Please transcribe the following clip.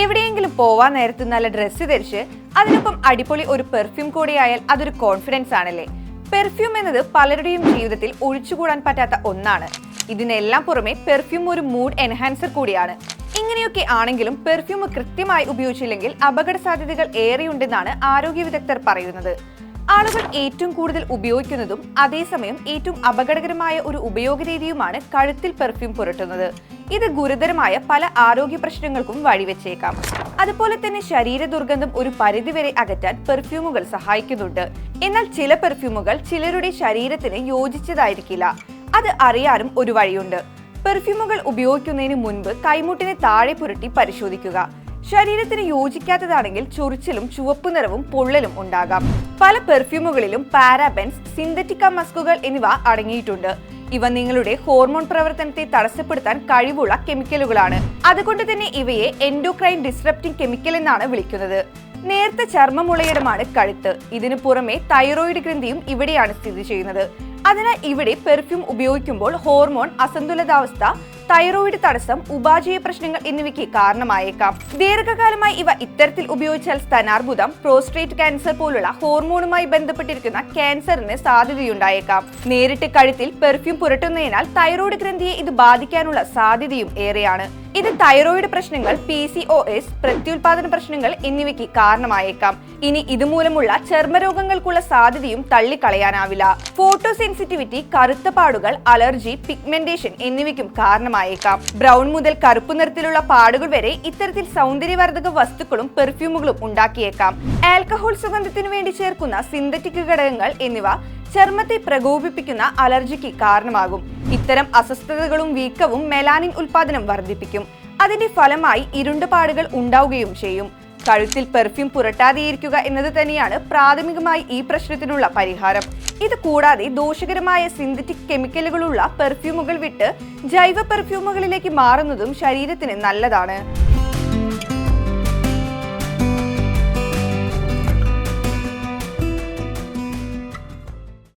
എവിടെയെങ്കിലും പോവാൻ നേരത്ത് നല്ല ഡ്രസ്സ് ധരിച്ച് അതിനൊപ്പം അടിപൊളി ഒരു പെർഫ്യൂം കൂടിയായാൽ അതൊരു കോൺഫിഡൻസ് ആണല്ലേ? പെർഫ്യൂം എന്നത് പലരുടെയും ജീവിതത്തിൽ ഒഴിച്ചുകൂടാൻ പറ്റാത്ത ഒന്നാണ്. ഇതിനെല്ലാം പുറമെ പെർഫ്യൂം ഒരു മൂഡ് എൻഹാൻസർ കൂടിയാണ്. ഇങ്ങനെയൊക്കെ ആണെങ്കിലും പെർഫ്യൂം കൃത്യമായി ഉപയോഗിച്ചില്ലെങ്കിൽ അപകട സാധ്യതകൾ ഏറെയുണ്ടെന്നാണ് ആരോഗ്യ വിദഗ്ധർ പറയുന്നത്. ആളുകൾ ഏറ്റവും കൂടുതൽ ഉപയോഗിക്കുന്നതും അതേസമയം ഏറ്റവും അപകടകരമായ ഒരു ഉപയോഗ രീതിയുമാണ് കഴുത്തിൽ പെർഫ്യൂം പുരട്ടുന്നത്. ഇത് ഗുരുതരമായ പല ആരോഗ്യ പ്രശ്നങ്ങൾക്കും വഴിവെച്ചേക്കാം. അതുപോലെ തന്നെ ശരീര ദുർഗന്ധം ഒരു പരിധിവരെ അകറ്റാൻ പെർഫ്യൂമുകൾ സഹായിക്കുന്നുണ്ട്. എന്നാൽ ചില പെർഫ്യൂമുകൾ ചിലരുടെ ശരീരത്തിന് യോജിച്ചതായിരിക്കില്ല. അത് അറിയാനും ഒരു വഴിയുണ്ട്. പെർഫ്യൂമുകൾ ഉപയോഗിക്കുന്നതിന് മുൻപ് കൈമുട്ടിനെ താഴെ പുരട്ടി പരിശോധിക്കുക. ശരീരത്തിന് യോജിക്കാത്തതാണെങ്കിൽ ചൊറിച്ചിലും ചുവപ്പ് നിറവും പൊള്ളലും ഉണ്ടാകാം. പല പെർഫ്യൂമുകളിലും പാരാബെൻസ് സിന്തറ്റിക്ക മസ്കുകൾ എന്നിവ അടങ്ങിയിട്ടുണ്ട്. ഇവ നിങ്ങളുടെ ഹോർമോൺ പ്രവർത്തനത്തെ തടസ്സപ്പെടുത്താൻ കഴിവുള്ള കെമിക്കലുകളാണ്. അതുകൊണ്ട് തന്നെ ഇവയെ എൻഡോക്രൈൻ ഡിസ്റപ്റ്റിംഗ് കെമിക്കൽ എന്നാണ് വിളിക്കുന്നത്. നേർത്ത ചർമ്മമുളയിടമാണ് കഴുത്ത്. ഇതിനു പുറമെ തൈറോയിഡ് ഗ്രന്ഥിയും ഇവിടെയാണ് സ്ഥിതി ചെയ്യുന്നത്. അതിനാൽ ഇവിടെ പെർഫ്യൂം ഉപയോഗിക്കുമ്പോൾ ഹോർമോൺ അസന്തുലിതാവസ്ഥ തൈറോയിഡ് തടസ്സം ഉപാചയ പ്രശ്നങ്ങൾ എന്നിവയ്ക്ക് കാരണമായേക്കാം. ദീർഘകാലമായി ഇവ ഇത്തരത്തിൽ ഉപയോഗിച്ചാൽ സ്തനാർബുദം പ്രോസ്ട്രേറ്റ് ക്യാൻസർ പോലുള്ള ഹോർമോണുമായി ബന്ധപ്പെട്ടിരിക്കുന്ന ക്യാൻസറിന് സാധ്യതയുണ്ടായേക്കാം. നേരിട്ട് കഴുത്തിൽ പെർഫ്യൂം പുരട്ടുന്നതിനാൽ തൈറോയിഡ് ഗ്രന്ഥിയെ ഇത് ബാധിക്കാനുള്ള സാധ്യതയും ഏറെയാണ്. ഇത് തൈറോയിഡ് പ്രശ്നങ്ങൾ പി സി ഒ എസ് പ്രത്യുൽപാദന പ്രശ്നങ്ങൾ എന്നിവയ്ക്ക് കാരണമായേക്കാം. ഇനി ഇതുമൂലമുള്ള ചർമ്മരോഗങ്ങൾക്കുള്ള സാധ്യതയും തള്ളിക്കളയാനാവില്ല. ഫോട്ടോ സെൻസിറ്റിവിറ്റി കറുത്ത പാടുകൾ അലർജി പിഗ്മെന്റേഷൻ എന്നിവയ്ക്കും കാരണമായേക്കാം ബ്രൗൺ മുതൽ കറുപ്പ് നിറത്തിലുള്ള പാടുകൾ വരെ ഇത്തരത്തിൽ സൗന്ദര്യവർദ്ധക വസ്തുക്കളും പെർഫ്യൂമുകളും ഉണ്ടാക്കിയേക്കാം. ആൽക്കഹോൾ സുഗന്ധത്തിനു വേണ്ടി ചേർക്കുന്ന സിന്തറ്റിക് ഘടകങ്ങൾ എന്നിവ ചർമ്മത്തെ പ്രകോപിപ്പിക്കുന്ന അലർജിക്ക് കാരണമാകും. ഇത്തരം അസ്വസ്ഥതകളും വീക്കവും മെലാനിൻ ഉൽപാദനം വർദ്ധിപ്പിക്കും. അതിന്റെ ഫലമായി ഇരുണ്ട പാടുകൾ ഉണ്ടാവുകയും ചെയ്യും. കഴുത്തിൽ പെർഫ്യൂം പുരട്ടാതെയിരിക്കുക എന്നത് തന്നെയാണ് പ്രാഥമികമായി ഈ പ്രശ്നത്തിനുള്ള പരിഹാരം. ഇത് കൂടാതെ ദോഷകരമായ സിന്തറ്റിക് കെമിക്കലുകളുള്ള പെർഫ്യൂമുകൾ വിട്ട് ജൈവ പെർഫ്യൂമുകളിലേക്ക് മാറുന്നതും ശരീരത്തിന് നല്ലതാണ്.